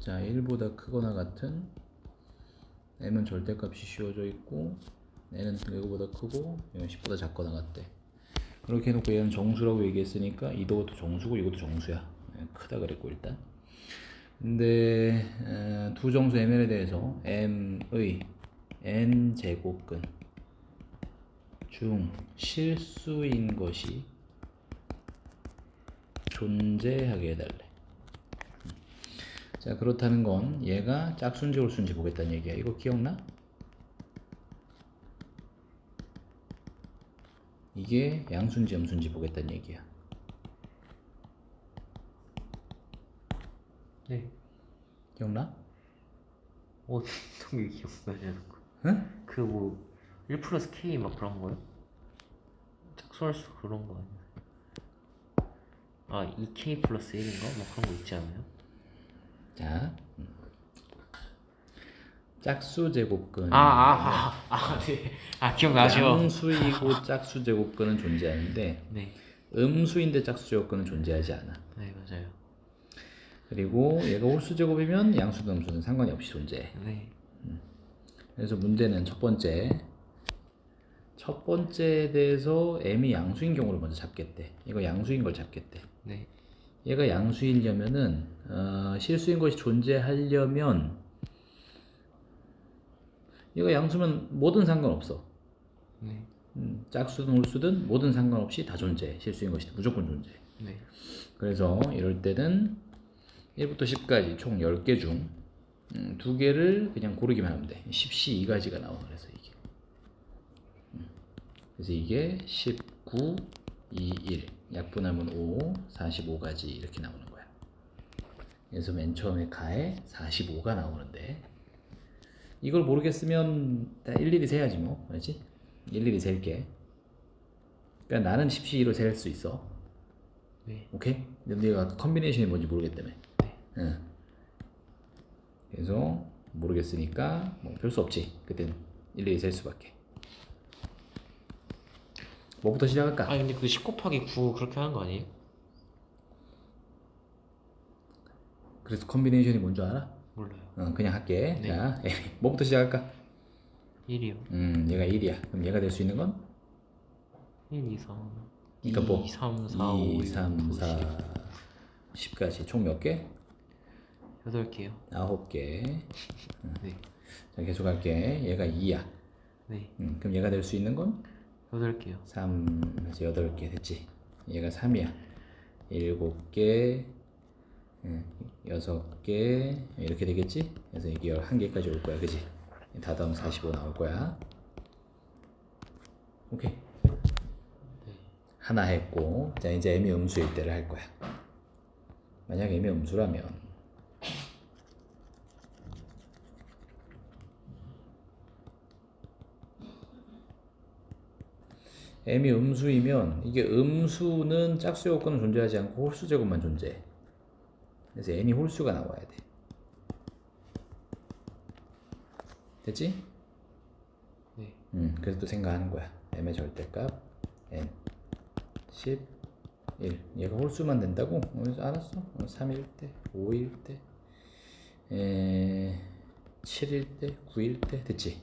자 1보다 크거나 같은 m은 절대값이 씌워져 있고 n은 이거보다 크고 이건 10보다 작거나 같대. 그렇게 해놓고 얘는 정수라고 얘기했으니까 이것도 정수고 이것도 정수야. 예, 크다 그랬고 일단. 근데 에, 두 정수 ml에 대해서 m의 n 제곱근 중 실수인 것이 존재하게 해달래. 자 그렇다는 건 얘가 짝수인지 홀수인지 보겠다는 얘기야. 이거 기억나? 이게 양수인지 음수인지 보겠다는 얘기야. 네. 기억나? 어떤 게 기억나냐는 거. 응? 그뭐 1 플러스 K 막 그런 거요? 짝수할 수 그런 거 아니야? 아 2K 플러스 1인가? 뭐 그런 거 있지 않아요? 자 음. 짝수 제곱근 아아아 아 아, 네. 아 기억나죠? 양수이고 짝수 제곱근은 존재하는데 네. 음수인데 짝수 제곱근은 존재하지 않아. 네 맞아요. 그리고 얘가 홀수 제곱이면 양수든 음수든 상관이 없이 존재해. 네. 그래서 문제는 첫 번째 첫 번째에 대해서 m이 양수인 경우를 먼저 잡겠대. 이거 양수인 걸 잡겠대. 네. 얘가 양수이려면은 어, 실수인 것이 존재하려면 얘가 양수면 뭐든 상관없어. 네. 음, 짝수든 홀수든 뭐든 상관없이 다 존재해. 실수인 것이 무조건 존재해. 네. 그래서 이럴 때는 1부터 10까지 총 10개 중 음, 두 개를 그냥 고르기만 하면 돼. 10시 2가지가 나와. 그래서 이게. 음, 그래서 이게 19, 2, 1. 약분하면 5, 45가지 이렇게 나오는 거야. 그래서 맨 처음에 가에 45가 나오는데 이걸 모르겠으면 다 일일이 세야지 뭐. 그렇지? 일일이 셀게. 그러니까 나는 10시 2로 셀 수 있어. 네. 오케이? 근데 내가 컨비네이션이 뭔지 모르겠다며. 네. 응. 그래서 모르겠으니까 뭐 별 수 없지. 그땐 일일이 셀 수밖에. 뭐부터 시작할까? 아니 근데 그 10 곱하기 9 그렇게 하는 거 아니에요? 그래서 컨비네이션이 뭔 줄 알아? 몰라요. 어, 그냥 할게. 네. 자, 뭐부터 시작할까? 1이요. 음, 얘가 1이야. 그럼 얘가 될 수 있는 건? 1, 2, 3. 그러니까 2, 뭐? 3, 4, 5, 2, 6, 3, 9, 4, 10까지 총 몇 개? 8개요. 9개. 네. 자, 계속 할게. 얘가 2야. 네. 음, 그럼 얘가 될 수 있는 건? 8개요. 3, 그래서 8개 됐지. 얘가 3이야. 7개, 6개, 이렇게 되겠지? 그래서 이게 11개까지 올 거야. 그지? 다 더하면 45 나올 거야. 오케이. 하나 했고, 자, 이제 m이 음수일 때를 할 거야. 만약 m이 음수라면, m이 음수이면 이게 음수는 짝수 요건은 존재하지 않고 홀수 제곱만 존재해. 그래서 n이 홀수가 나와야 돼. 됐지? 네. 음, 그래서 또 생각하는 거야. m의 절대값 n 10 1 얘가 홀수만 된다고? 어, 알았어. 어, 3일 때, 5일 때, 에, 7일 때, 9일 때 됐지?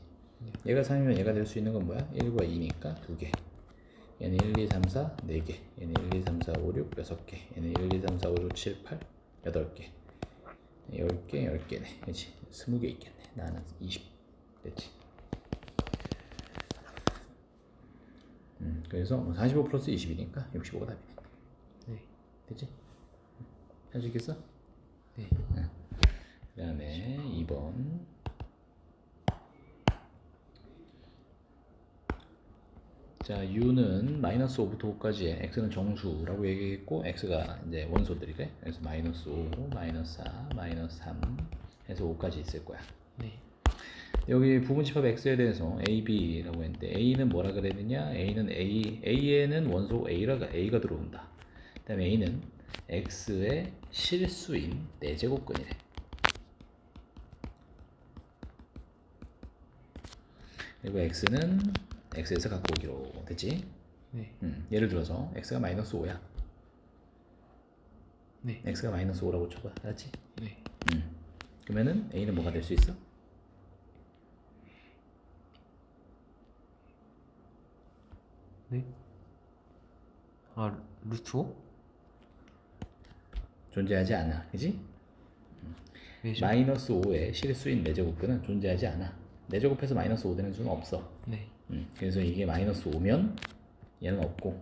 얘가 3이면 얘가 될 수 있는 건 뭐야? 1과 2니까 2개. 얘는 1, 2, 3, 4, 4개. 얘는 1, 2, 3, 4, 5, 6, 6개. 얘는 1, 2, 3, 4, 5, 6, 7, 8, 8개. 10개, 10개네. 그렇지? 20개 있겠네. 나는 20 됐지? 음, 그래서 45 플러스 20이니까 65가 답이네. 네. 됐지? 할 수 있겠어? 네. 그 다음에 2번 자 u는 마이너스 5부터 5까지의 x는 정수라고 얘기했고 x가 이제 원소들이래? 그래서 마이너스 5, 마이너스 4, 마이너스 3 해서 5까지 있을 거야. 네. 여기 부분집합 x에 대해서 a, b라고 했는데 a는 뭐라 그랬느냐? A는 a, a에는 원소 a가, a가 들어온다. 그 다음에 a는 x의 실수인 4제곱근이래. 그리고 x는 x에서 갖고 오기로 됐지? 네. 음, 예를 들어서 x가 마이너스 5야 네. x가 마이너스 5라고 쳐봐 알았지? 네. 음. 그러면은 a는 뭐가 될 수 있어? 네? 아 루트 5? 존재하지 않아. 그지? 왜죠? 마이너스 5의 실수인 4제곱근은 존재하지 않아. 4제곱해서 마이너스 5 되는 수는 없어. 네. 음, 그래서 이게 마이너스 5면 얘는 없고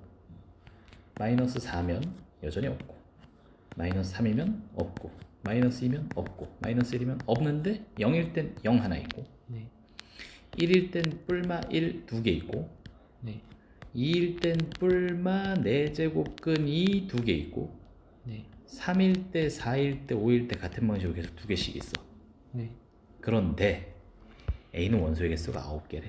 마이너스 4면 여전히 없고 마이너스 3이면 없고 마이너스 2면 없고 마이너스 1이면 없는데 0일 땐 0 하나 있고 네. 1일 땐 뿔마 1 두 개 있고 네. 2일 땐 뿔마 4제곱근이 두개 있고 네. 3일 때 4일 때 5일 때 같은 방식으로 계속 두 개씩 있어 네. 그런데 A는 원소의 개수가 9개래.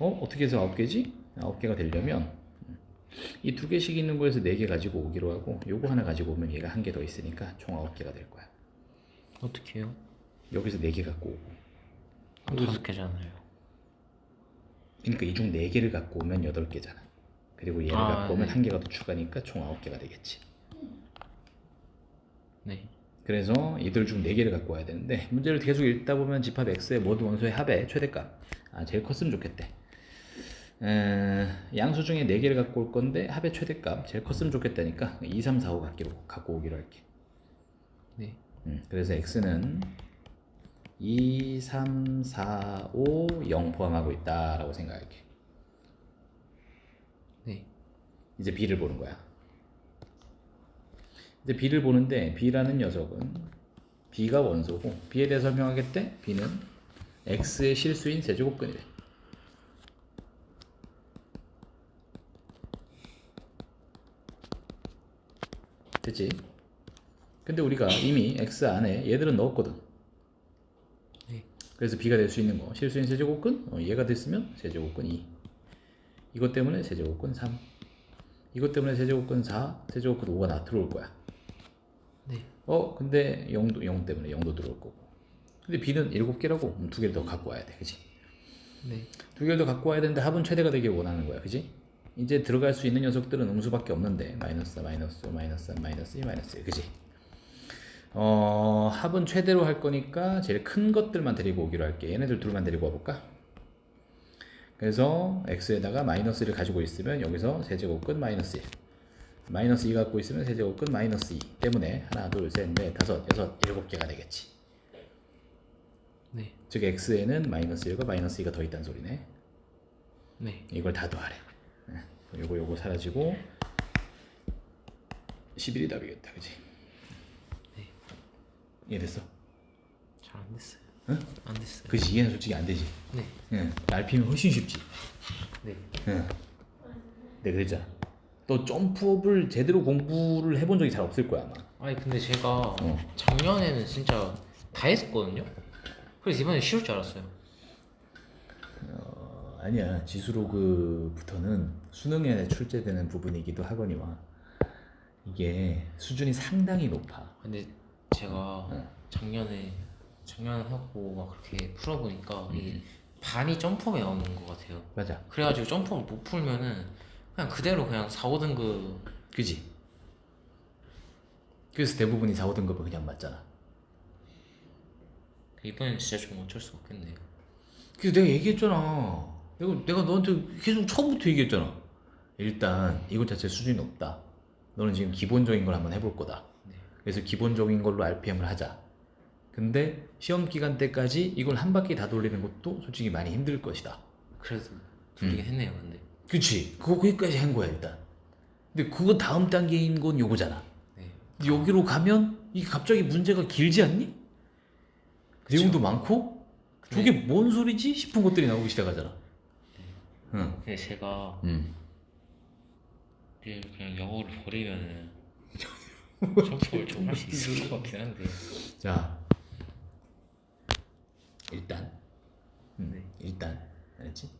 어? 어떻게 해서 9개지? 9개가 되려면 이 두 개씩 있는 거에서 4개 가지고 오기로 하고 요거 하나 가지고 오면 얘가 한 개 더 있으니까 총 9개가 될 거야. 어떻게 해요? 여기서 4개 갖고 오고 그럼 다섯 개잖아요. 그러니까 이 중 4개를 갖고 오면 8개잖아. 그리고 얘를 아, 갖고 오면 네. 한 개가 더 추가니까 총 9개가 되겠지. 네. 그래서 이들 중 4개를 갖고 와야 되는데 문제를 계속 읽다 보면 집합 x의 모두 원소의 합의 최대값 아 제일 컸으면 좋겠대 에, 양수 중에 4개를 갖고 올 건데 합의 최대값 제일 컸으면 좋겠다니까 2, 3, 4, 5 갖기로, 갖고 오기로 할게 네. 음, 그래서 x는 2, 3, 4, 5, 0 포함하고 있다 라고 생각할게 네. 이제 b를 보는 거야. 이제 b를 보는데 b라는 녀석은 b가 원소고 b에 대해 설명하겠대. b는 x의 실수인 세제곱근이래. 됐지? 근데 우리가 이미 x 안에 얘들은 넣었거든. 네. 그래서 b가 될 수 있는 거. 실수인 세제곱근? 어, 얘가 됐으면 세제곱근 2 이것 때문에 세제곱근 3 이것 때문에 세제곱근 4 세제곱근 5가 나 들어올 거야. 네. 어 근데 0도 0 때문에 0도 들어올 거고. 근데 b는 7개라고. 두 개를 더 갖고 와야 돼. 그지 네. 두 개를 더 갖고 와야 되는데 합은 최대가 되길 원하는 거야. 그지 이제 들어갈 수 있는 녀석들은 음수밖에 없는데 마이너스 마이너스 마이너스 마이너스 2 마이너스 1 그지? 어 합은 최대로 할 거니까 제일 큰 것들만 데리고 오기로 할게. 얘네들 둘만 데리고 와볼까? 그래서 x에다가 마이너스 1을 가지고 있으면 여기서 세제곱근 마이너스 1 마이너스 2 갖고 있으면 세제곱근 마이너스 2 때문에 하나 둘셋넷 다섯 여섯 일곱 개가 되겠지. 네. 즉 x에는 마이너스 1과 마이너스 2가 더 있다는 소리네. 네. 이걸 다 더하래. 예, 요거 요거 사라지고 11이 답이겠다 그지 네. 이해됐어? 잘 안 됐어요. 응? 안 됐어요. 그지 이해는 솔직히 안 되지 네. 응. RPM이 훨씬 쉽지 네. 응. 내가 그랬잖아 너 점프업을 제대로 공부를 해본 적이 잘 없을 거야 아마 아니 근데 제가 어. 작년에는 진짜 다 했었거든요. 그래서 이번에 쉬울 줄 알았어요. 어, 아니야 지수로그부터는 수능에 출제되는 부분이기도 하거니와 이게 수준이 상당히 높아 근데 제가 어. 작년에 작년 하고 막 그렇게 풀어보니까 음. 이게 반이 점프업에 나오는 것 같아요. 맞아 그래가지고 점프업 못 풀면은 그냥 그대로 그냥 4, 5등급 그지? 그래서 대부분이 4, 5등급은 그냥 맞잖아 이번엔 진짜 좀 어쩔 수 없겠네요. 그래서 내가 얘기했잖아 내가, 내가 너한테 계속 처음부터 얘기했잖아. 일단 이것 자체 수준이 높다. 너는 지금 기본적인 걸 한번 해볼 거다. 네. 그래서 기본적인 걸로 RPM을 하자. 근데 시험 기간 때까지 이걸 한 바퀴 다 돌리는 것도 솔직히 많이 힘들 것이다. 그래도 음. 돌리긴 했네요. 근데. 그치. 그거 거기까지 한 거야 일단. 근데 그거 다음 단계인 건 요거잖아. 네. 여기로 가면 이게 갑자기 문제가 길지 않니? 내용도 많고? 저게 뭔 소리지? 싶은 것들이 나오기 시작하잖아. 응. 근데 제가 음. 내일 그냥 영어를 버리면은 점프를 좀할 수 있을 것 같긴 한데 자 일단 음, 네. 일단 알았지?